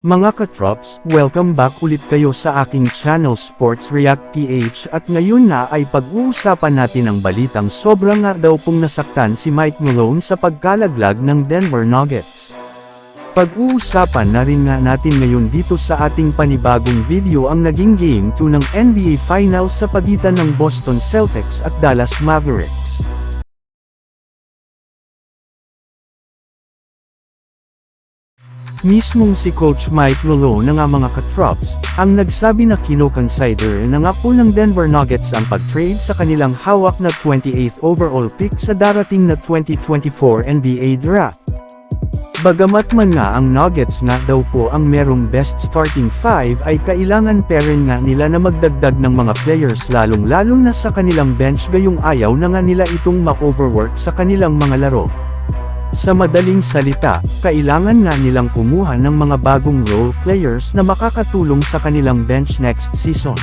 Mga katrops, welcome back ulit kayo sa aking channel Sports React PH at ngayon na ay pag-uusapan natin ang balitang sobrang nga daw pong nasaktan si Mike Malone sa pagkalaglag ng Denver Nuggets. Pag-uusapan na rin nga natin ngayon dito sa ating panibagong video ang naging Game 2 ng NBA Finals sa pagitan ng Boston Celtics at Dallas Mavericks. Mismong si Coach Mike Malone na nga mga katrops, ang nagsabi na kinoconsider na nga po ng Denver Nuggets ang pag-trade sa kanilang hawak na 28th overall pick sa darating na 2024 NBA Draft. Bagamat man nga ang Nuggets nga daw po ang merong best starting five ay kailangan pa rin nga nila na magdagdag ng mga players lalong-lalo na sa kanilang bench gayong ayaw na nga nila itong ma-overwork sa kanilang mga laro. Sa madaling salita, kailangan nga nilang kumuha ng mga bagong role players na makakatulong sa kanilang bench next season.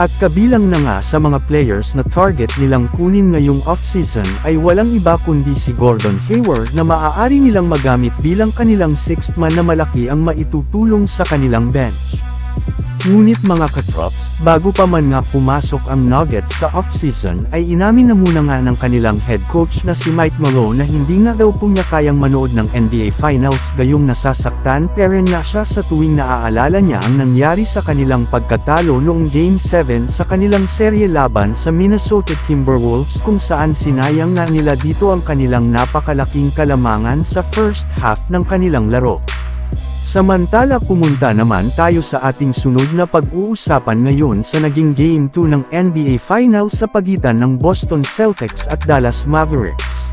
At kabilang na nga sa mga players na target nilang kunin ngayong off-season ay walang iba kundi si Gordon Hayward na maaari nilang magamit bilang kanilang sixth man na malaki ang maitutulong sa kanilang bench. Ngunit mga katrops, bago pa man nga pumasok ang Nuggets sa off-season ay inamin na muna nga ng kanilang head coach na si Mike Malone na hindi nga daw po niya kayang manood ng NBA Finals gayong nasasaktan pero nga siya sa tuwing naaalala niya ang nangyari sa kanilang pagkatalo noong Game 7 sa kanilang serye laban sa Minnesota Timberwolves kung saan sinayang nga nila dito ang kanilang napakalaking kalamangan sa first half ng kanilang laro. Samantala pumunta naman tayo sa ating sunod na pag-uusapan ngayon sa naging Game 2 ng NBA Finals sa pagitan ng Boston Celtics at Dallas Mavericks.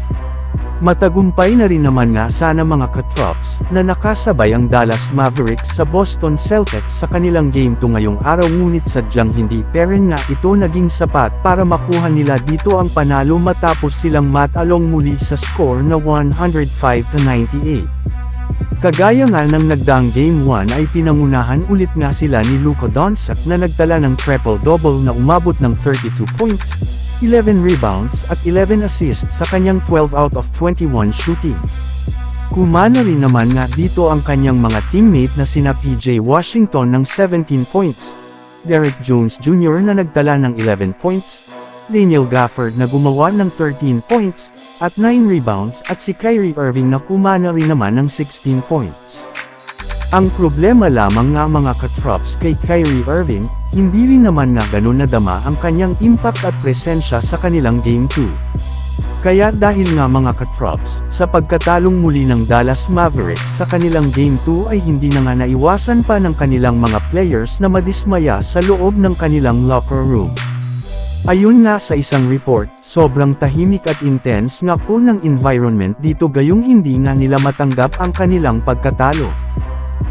Matagumpay na rin naman nga sana mga katrops, na nakasabay ang Dallas Mavericks sa Boston Celtics sa kanilang Game 2 ngayong araw ngunit sadyang hindi peren nga ito naging sapat para makuha nila dito ang panalo matapos silang matalong muli sa score na 105-98. Kagaya nga ng nagdaang Game 1 ay pinangunahan ulit nga sila ni Luka Doncic na nagtala ng triple-double na umabot ng 32 points, 11 rebounds at 11 assists sa kanyang 12 out of 21 shooting. Kumana rin naman nga dito ang kanyang mga teammate na sina PJ Washington ng 17 points, Derek Jones Jr. na nagtala ng 11 points, Daniel Gafford na gumawa ng 13 points, at 9 rebounds at si Kyrie Irving na kumana rin naman ng 16 points. Ang problema lamang nga mga katrops kay Kyrie Irving, hindi rin naman nga ganun nadama ang kanyang impact at presensya sa kanilang Game 2. Kaya dahil nga mga katrops, sa pagkatalong muli ng Dallas Mavericks sa kanilang Game 2 ay hindi na nga naiwasan pa ng kanilang mga players na madismaya sa loob ng kanilang locker room. Ayun nga sa isang report, sobrang tahimik at intense nga po ng environment dito gayong hindi nga nila matanggap ang kanilang pagkatalo.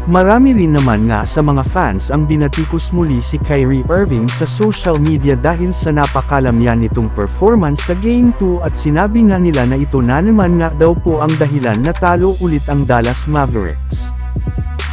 Marami rin naman nga sa mga fans ang binatikos muli si Kyrie Irving sa social media dahil sa napakalamyan nitong performance sa Game 2 at sinabi nga nila na ito na naman nga daw po ang dahilan na talo ulit ang Dallas Mavericks.